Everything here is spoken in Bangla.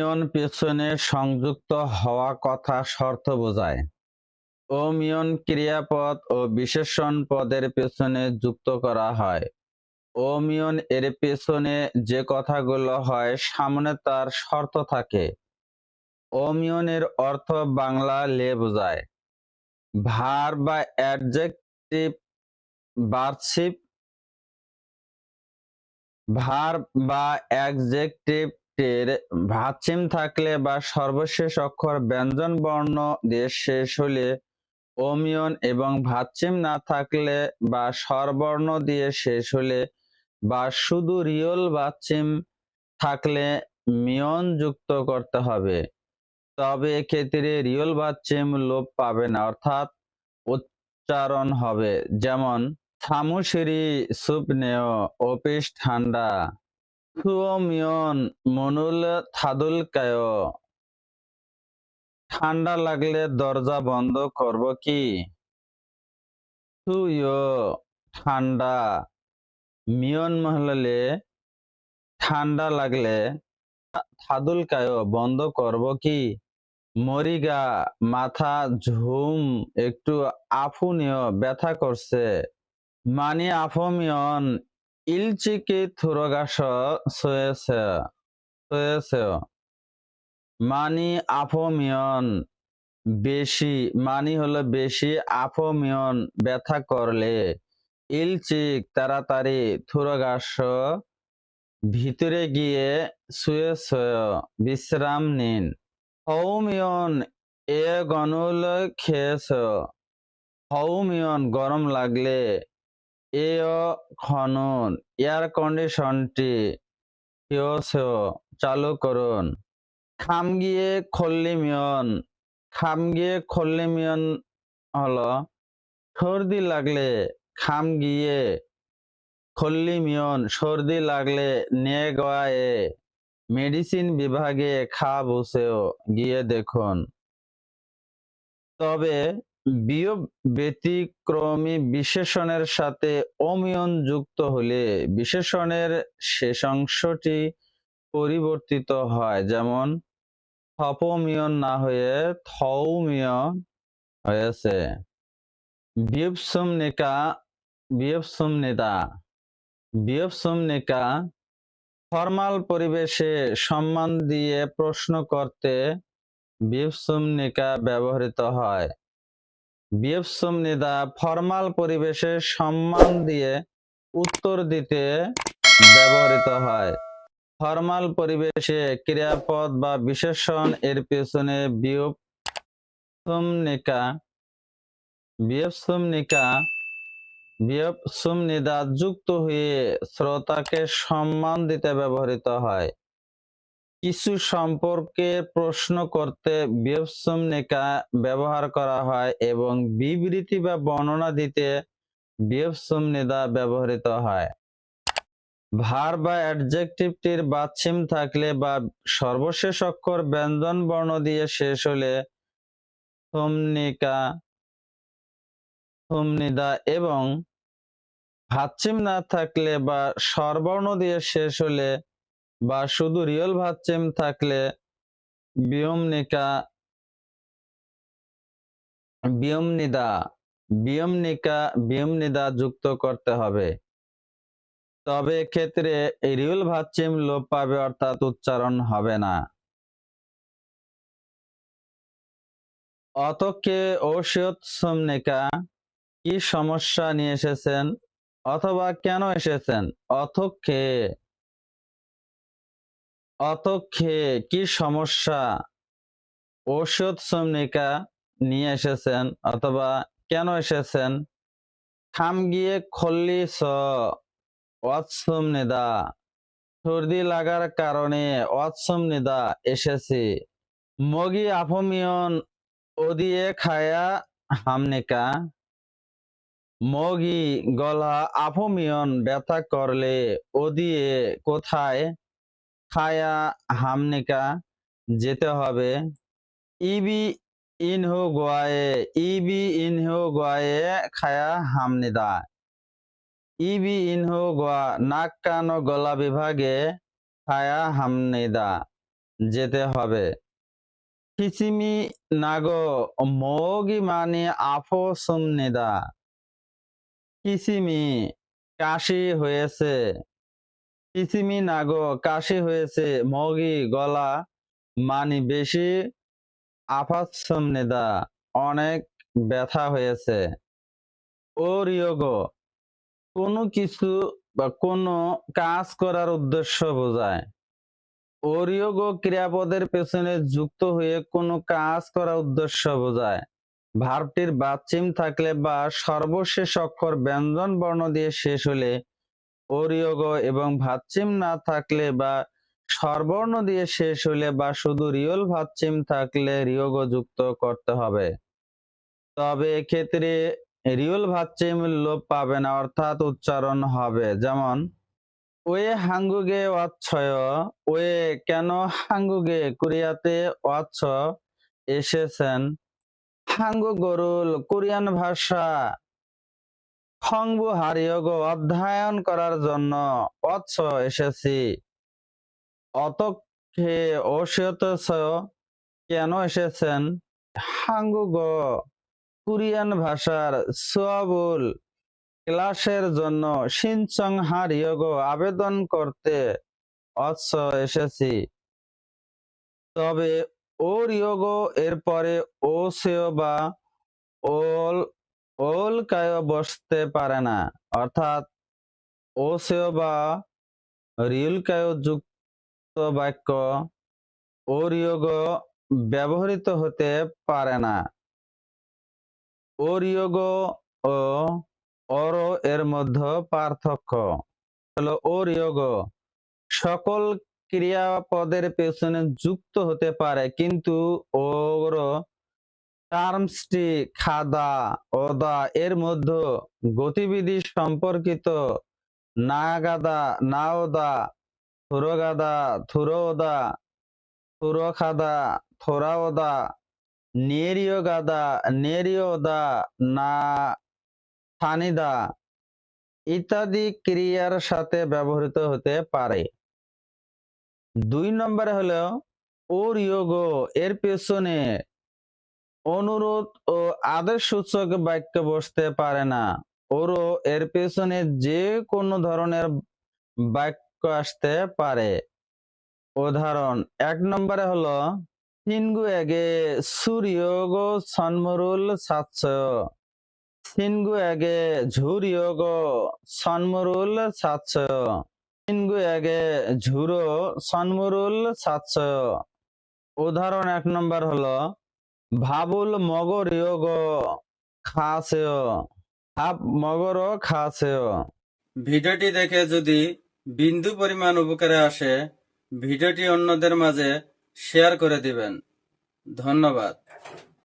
অমিয়ন পেছনে সংযুক্ত হওয়া কথা শর্ত বোঝায়। অমিয়ন ক্রিয়াপদ ও বিশেষণ পদের পেছনে যুক্ত করা হয়। অমিয়ন এর পেছনে যে কথাগুলো হয়, সামনে তার শর্ত থাকে। অমিয়নের অর্থ বাংলা লে বোঝায়। ভার বা অ্যাডজেক্টিভ বার্ষিক ভার বা অ্যাডজেক্টিভের ভাচ্ছিম থাকলে বা সর্বশেষ অক্ষর ব্যঞ্জন বর্ণ দিয়ে শেষ হলে অমিয়ন এবং ভাচ্ছিম না থাকলে বা স্বরবর্ণ দিয়ে শেষ হলে বা শুধু রিয়ল ভাচ্ছিম থাকলে মিয়ন যুক্ত করতে হবে। তবে এক্ষেত্রে রিয়ল ভাচ্ছিম লোপ পাবে না, অর্থাৎ উচ্চারণ হবে। যেমন থামুশিরি সুপ নেও, অপিস ঠান্ডা। থুয়মিয়ন মনুল থাদুল কায়। ঠান্ডা লাগলে দরজা বন্ধ করব কি? থুয় ঠান্ডা মিয়ন মহলে ঠান্ডা লাগলে থাদুল কায় বন্ধ করব কি? মরিগা, মাথা ঝুম, একটু আফুনিও ব্যথা করছে। মানে আফমিয়ন ইলচিকি থুরগাস সয়েছে সয়েছে। মানি আফমিয়ন, বেশি, মানি হলো বেশি আফমিয়ন, ব্যথা করলে। ইলচিক তাড়াতাড়ি থুরগাস ভিতরে গিয়ে শুয়ে শুয়ে বিশ্রাম নিন। হৌমিয়ন এ গনুল খেয়েছ। হৌমিয়ন গরম লাগলে খনন, এয়ার কন্ডিশনটি চালু করুন। খামগিয়ে খল্লিমিয়ন খামগিয়ে খল্লিমিয়ন হলো সর্দি লাগলে খামগিয়ে খল্লিমিয়ন, সর্দি লাগলে নিয়ে মেডিসিন বিভাগে খা বসেও গিয়ে দেখুন। তবে বিয়োগ ব্যতিক্রমী বিশেষণের সাথে অমিয়ন যুক্ত হলে বিশেষণের শেষাংশটি পরিবর্তিত হয়। যেমন, থপমিয়ন না হয়ে থৌমিয়ন হয়েছে। বিয়পসুমনিকা বিয়পসুমনিতা বিয়পসুমনিকা ফর্মাল পরিবেশে সম্মান দিয়ে প্রশ্ন করতে বিয়পসুমনিকা ব্যবহৃত হয়। বিয়পসুমনিদা ফর্মাল পরিবেশে সম্মান দিয়ে উত্তর দিতে ব্যবহৃত হয়। ফর্মাল পরিবেশে ক্রিয়াপদ বা বিশেষণ এর পেছনে বিয়পসুমনিকা বিয়পসুমনিকা বিয়পসুমনিদা যুক্ত হয়ে শ্রোতাকে সম্মান দিতে ব্যবহৃত হয়। কিছু সম্পর্কে প্রশ্ন করতে বিয়পসুমনিকা ব্যবহার করা হয় এবং বিবৃতি বা বর্ণনা দিতে বিয়পসুমনিদা ব্যবহৃত হয়। ভার বা অ্যাডজেক্টিভটির বাচ্ছিম থাকলে বা সর্বশেষ অক্ষর ব্যঞ্জন বর্ণ দিয়ে শেষ হলে থমনিকা থমনিদা এবং ভাচ্ছিম না থাকলে বা স্বরবর্ণ দিয়ে শেষ হলে বা শুধু রিয়ল ভাচ্ছিম থাকলে বিয়মনিকা, বিয়মনিদা বিয়মনিকা, বিয়মনিদা যুক্ত করতে হবে। তবে ক্ষেত্রে এই রিয়ল ভাচ্ছিম লোপ পাবে অর্থাৎ উচ্চারণ হবে না। অতকে ঔষধ কি সমস্যা নিয়ে এসেছেন অথবা কেন এসেছেন? অতক্ষে কি সমস্যা? ঔষধ শ্রমিকা নিয়ে এসেছেন অথবা কেন এসেছেন? খাম গিয়ে খল্লি স। অৎসম নিদা। সর্দি লাগার কারণে অৎসম নিদা, এসেছে। মগি আফমিয়ন ওদিয়ে খায়া হামনিকা। মগি গলা আফমিয়ন ব্যথা করলে ওদিয়ে কোথায়? খায়া হামনিকা যেতে হবে। ইবি ইনহো গোয়ায়ে, ইবি ইনহো গোয়ায়ে খায়া হামনিদা। ইবি ইনহো গোয়া নাক কান ও গলা বিভাগে খায়া হামনিদা যেতে হবে। খিচিমি নাগো, মৌগি মানে আফো সুমনিদা। কিসিমি কাশি হয়েছে। কিসিমি নাগো, কাশি হয়েছে, মগি, গলা, মানি বেশি আফাসমনেদা অনেক ব্যথা হয়েছে। ও রিয়োগো কোনো কিছু বা কোনো কাজ করার উদ্দেশ্য বোঝায়। অরিয়োগো ক্রিয়াপদের পেছনে যুক্ত হয়ে কোনো কাজ করার উদ্দেশ্য বোঝায়। ভার্বটির বাচ্চিম থাকলে বা সর্বশেষ অক্ষর ব্যঞ্জন বর্ণ দিয়ে শেষ হলে অরিয়োগ এবং ভাচ্চিম না থাকলে বা স্বরবর্ণ দিয়ে শেষ হলে বা শুধু রিয়ল ভাচ্চিম থাকলে রিয়োগ যুক্ত করতে হবে। তবে এক্ষেত্রে রিয়ল ভাচ্চিম লোপ পাবে না, অর্থাৎ উচ্চারণ হবে। যেমন, ওয়ে হাঙ্গুগে অচ্ছয়, ওয়ে কেন হাঙ্গুগে কোরিয়াতে অচ্ছ এসেছেন? হাঙ্গু গরুল কোরিয়ান ভাষা খংবু হারিয়োগ অধ্যয়ন করার জন্য অচ্ছ এসেছি। অতক্ষে অসিয়তস কেন এসেছেন? হাঙ্গুগ কোরিয়ান ভাষার সুয়াবুল ক্লাসের জন্য সিনচং হারিয়োগ আবেদন করতে অচ্ছ এসেছি। তবে ও রিয়োগ এর পরে ও সেও বা ওল ওল কায় বসতে পারে না। অর্থাৎ ও সেও বা রিল কায় যুক্ত বাক্য ও রিয়োগ ব্যবহৃত হতে পারে না। ও রিয়োগ ও অর এর মধ্যে পার্থক্য। হলো ও রিয়োগ সকল ক্রিয়াপদের পেছনে যুক্ত হতে পারে, কিন্তু ওর টার্মসটি খাদা ওদা এর মধ্যে গতিবিধি সম্পর্কিত নাগাদা, নাওদা, থুরগাদা থুরোদা থুরোখাদা, থোরাওদা নেরিও গাদা নেরিওদা, না, থানিদা ইত্যাদি ক্রিয়ার সাথে ব্যবহৃত হতে পারে। দুই নম্বরে হলো ওর ইয়োগো এর পেছনে অনুরোধ ও আদেশ সূচক বাক্য বসতে পারে না। ওরও এর পেছনে যে কোনো ধরনের বাক্য আসতে পারে। উদাহরণ, এক নম্বরে হলো, সিনগু এগে সুরিয়োগ সন্মরুল সাতশ সিনগু এগে ঝুরিয়োগ সন্মরুল সাতশ সিনগু এগে ঝুরো সন্মরুল সাতশ উদাহরণ, এক নম্বর হলো ভাবুল মগর ইয়োগ খাসেয় হাব মগর খাসেয়। ভিডিওটি দেখে যদি বিন্দু পরিমাণ উপকারে আসে, ভিডিওটি অন্যদের মাঝে শেয়ার করে দিবেন। ধন্যবাদ।